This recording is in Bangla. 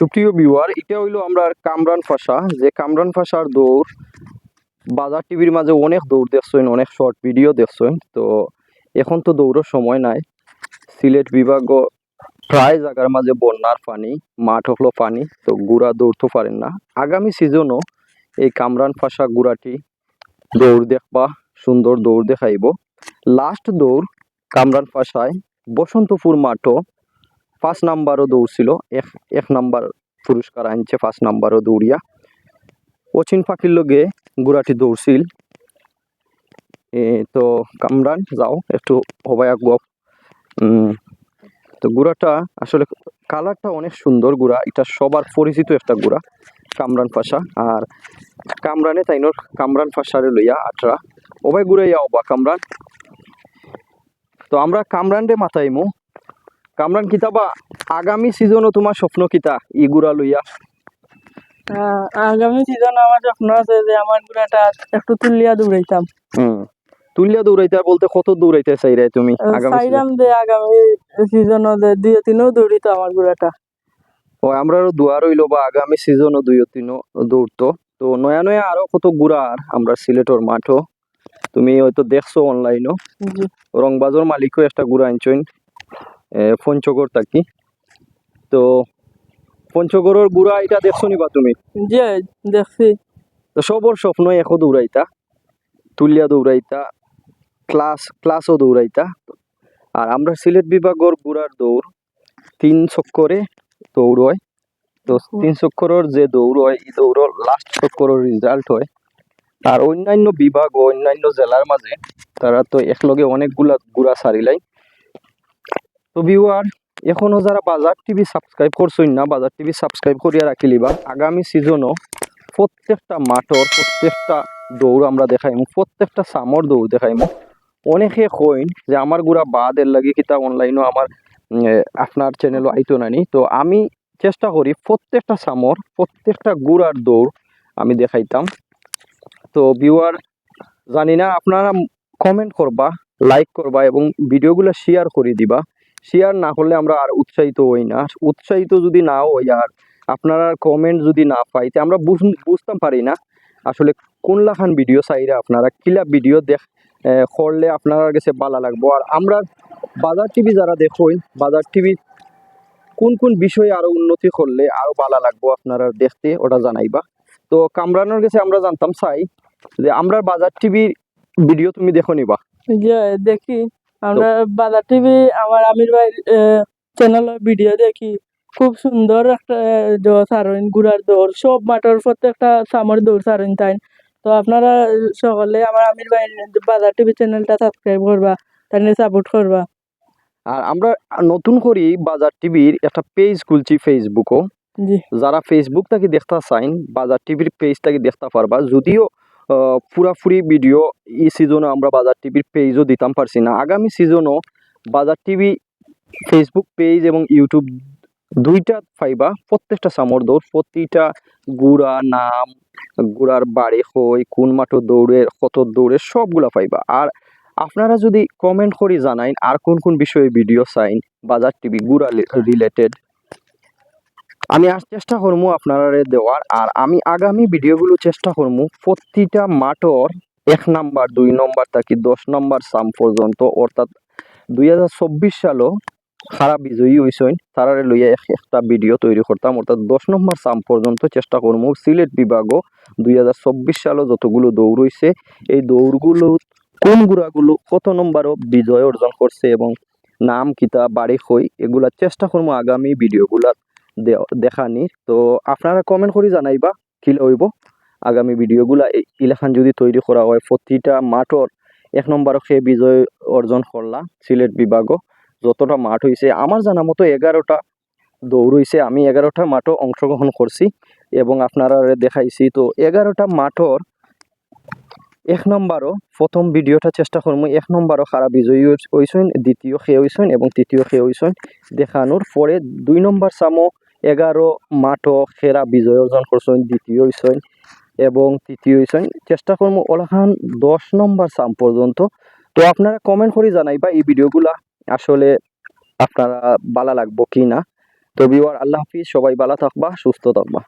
সুপ্রিয় ভিউয়ার এটা হইল আমরা কামরান ফাঁসা, যে কামরান ফাঁসার দৌড় বাজার টিভির মাঝে অনেক দৌড় দেখছেন, অনেক শর্ট ভিডিও দেখছেন, তো এখন তো দৌড়ের সময় নাই। সিলেট বিভাগ প্রায় জায়গার মাঝে বন্যার পানি, মাঠ হলো পানি, তো গুড়া দৌড়তে পারেন না। আগামী সিজনও এই কামরান ফাঁসা গুড়াটি দৌড় দেখবা, সুন্দর দৌড় দেখাইব। লাস্ট দৌড় কামরান ফাঁসায় বসন্তপুর মাঠও পাঁচ নাম্বারও দৌড়ছিল, এক এক নাম্বার পুরস্কার আনছে পাঁচ নাম্বারও দৌড়িয়া। অচিন পাখির লগে গুড়াটি দৌড়ছিল। তো কামরান, যাও, একটু হবাই গপ তো গুড়াটা আসলে কালারটা অনেক সুন্দর গুড়া, এটা সবার পরিচিত একটা গুড়া, কামরান ফাঁসা আর কামরানে তাইনোর কামরান ফাঁসারে লইয়া আটরা। ওবাই গুড়াইয়া ওবা কামরান। তো আমরা কামরানরে মাথাইমু কামরান কিতাবা আগামী সিজনও তোমার স্বপ্ন কিতা? ই গুড়া লইয়া আগামী সিজন আমার স্বপ্ন আছে যে আমার গুড়াটা একটু তুলিয়া দৌড়াইতাম হুম তুলিয়া দৌড়াইতে বলতে কত দৌড়াইতে চাইরাই তুমি? চাইলাম যে আগামী সিজন দুই তিনও দৌড়িত আমার গুড়াটা ও আমরা দোয়া রইল বা আগামী সিজনও দুই তিনও দৌড়তো তো নয়া নয়া আরও কত গুড়ার আমরা সিলেটর মাঠও তুমি হয়তো দেখছ অনলাইনও রংবাজর মালিকও একটা গুড়া আনছেন পঞ্চগড় থাকি। তো পঞ্চগড়ের গুড়া এটা দেখছ নিবা তুমি? জি দেখছি। তো সবর স্বপ্ন এখো দৌড়াইতা তুলিয়া দৌড়াইতা ক্লাস ক্লাসও দৌড়াইতা। আর আমরা সিলেট বিভাগের গুড়ার দৌড় তিন চক্করে দৌড় হয়। তো তিন চক্করের যে দৌড় হয় এই দৌড়ের লাস্ট চক্করের রেজাল্ট হয়। আর অন্যান্য বিভাগ ও অন্যান্য জেলার মাঝে তারা তো একলগে অনেকগুলা গুড়া সারিলাই। তো ভিউয়ার এখনও যারা বাজার টিভি সাবস্ক্রাইব করছেন না, বাজার টিভি সাবস্ক্রাইব করিয়া রাখিলিবা, আগামী সিজনও প্রত্যেকটা মাঠর, প্রত্যেকটা দৌড় আমরা দেখাইমু, প্রত্যেকটা সামর দৌড় দেখাইমু। অনেকে কইন যে আমার গুড়া বাদের লাগি কিতা অনলাইনও আমার আপনার চ্যানেলও আইতো নানি তো আমি চেষ্টা করি প্রত্যেকটা সামর, প্রত্যেকটা গুড়ার দৌড় আমি দেখাইতাম। তো ভিউয়ার জানি না, আপনারা কমেন্ট করবা লাইক করবা এবং ভিডিওগুলো শেয়ার করে দিবা। শেয়ার না করলে আমরা আর উৎসাহিত হই না। উৎসাহিত যদি না হই আর আপনারা কমেন্ট যদি না পাই, তে আমরা বুঝ- বুঝতাম পারি না। আসলে কোন লাখান ভিডিও চাইরা আপনারা কিলা ভিডিও দেখ করলে আপনার কাছে ভালো লাগবো। আর আমরা বাজার টিভি যারা দেখুন বাজার টিভি কোন কোন বিষয়ে আরও উন্নতি করলে আরও ভালো লাগবো আপনারা দেখতে, ওটা জানাইবা। তো কামরানোর কাছে আমরা জানতাম চাই যে আমরা বাজার টিভির ভিডিও তুমি দেখো নিবা। দেখি। আমরা বাজার টিভি আমার আমির ভাই চ্যানেলের ভিডিও দেখি। খুব সুন্দর একটা সারেন গুড়ার দৌড়। সব মাঠের প্রত্যেকটা সামর দৌড় সারেন তাই। তো আপনারা সকলে আমার আমির ভাই বাজার টিভি চ্যানেলটা সাবস্ক্রাইব করবা তাই সাপোর্ট করবা। আর আমরা নতুন করি বাজার টিভির একটা পেজ খুলছি ফেসবুকও যারা ফেসবুক থেকে দেখতে চাইন বাজার টিভির পেজটাকে দেখতে পারবা। যদিও পুরাপুরি ভিডিও এই সিজনে আমরা বাজার টিভির পেজও দিতাম, পারছি না। আগামী সিজনও বাজার টিভি ফেসবুক পেজ এবং ইউটিউব দুইটা ফাইবা, প্রত্যেকটা সামর দৌড়, প্রতিটা গুড়া নাম, গুড়ার বাড়ি হই, কোন মাঠে দৌড়ে, কত দৌড়ে, সবগুলা ফাইবা। আর আপনারা যদি কমেন্ট করে জানাইন, আর কোন কোন বিষয়ে ভিডিও চাইন বাজার টিভি গুড়া রিলেটেড আমি আর চেষ্টা করব আপনারা দেওয়ার, আর আমি আগামী ভিডিওগুলো চেষ্টা করব প্রতিটা মাঠর এক নাম্বার, দুই নম্বর থাকি দশ নম্বর সাম পর্যন্ত, অর্থাৎ দুই হাজার চব্বিশ সালও সারা বিজয়ী হয়েছেন তারারে লইয়া এক একটা ভিডিও তৈরি করতাম, অর্থাৎ দশ নম্বর সাম পর্যন্ত চেষ্টা করব সিলেট বিভাগও দুই হাজার চব্বিশ সালও যতগুলো দৌড় হয়েছে এই দৌড়গুলো কোন গুড়াগুলো, কত নম্বরও বিজয় অর্জন করছে এবং নাম কিতা বাড়ি হই এগুলা চেষ্টা করব আগামী ভিডিওগুলা দে- দেখানির তো আপনারা কমেন্ট করে জানাইবা কি লইব। আগামী ভিডিওগুলা ইলাখান যদি তৈরি করা হয়, প্রতিটা মাঠর এক নম্বর সে বিজয় অর্জন করলা, সিলেট বিভাগও। যতটা মাঠ হয়েছে আমার জানা মতো এগারোটা দৌড় হয়েছে আমি এগারোটা মাঠও অংশগ্রহণ করছি এবং আপনারা দেখাইছি। তো এগারোটা মাঠর এক নম্বরও প্রথম ভিডিওটা চেষ্টা করব এক নম্বরও খারা বিজয়ী হয়েছেন দ্বিতীয় সে হয়েছেন এবং তৃতীয় সে হয়েছেন দেখানোর পরে দুই নম্বর সামো এগারো মাঠও সেরা বিজয় অর্জন করছেন দ্বিতীয় হয়েছেন এবং তৃতীয় হয়েছেন চেষ্টা করব ওলাখান দশ নম্বর সাম পর্যন্ত। তো আপনারা কমেন্ট করে জানাইবা এই ভিডিওগুলা আসলে আপনারা ভালো লাগবো কি না তো বিওয়ার আল্লাহ হাফিজ, সবাই ভালো থাকবা, সুস্থ থাকবা।